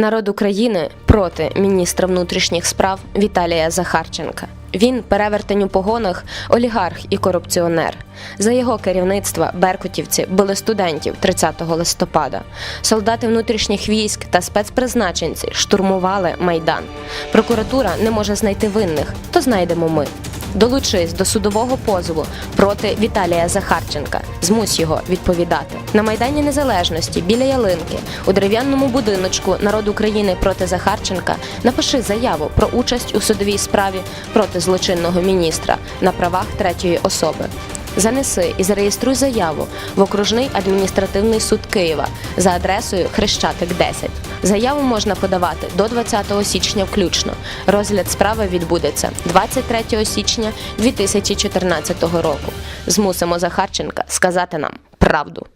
Народ України проти міністра внутрішніх справ Віталія Захарченка. Він перевертень у погонах, олігарх і корупціонер. За його керівництва беркутівці били студентів 30 листопада. Солдати внутрішніх військ та спецпризначенці штурмували майдан. Прокуратура не може знайти винних, то знайдемо ми. Долучись до судового позову проти Віталія Захарченка. Змусь його відповідати. На Майдані Незалежності біля ялинки у дерев'яному будиночку народ України проти Захарченка напиши заяву про участь у судовій справі проти злочинного міністра на правах третьої особи. Занеси і зареєструй заяву в окружний адміністративний суд Києва за адресою Хрещатик 10. Заяву можна подавати до 20 січня включно. Розгляд справи відбудеться 23 січня 2014 року. Змусимо Захарченка сказати нам правду.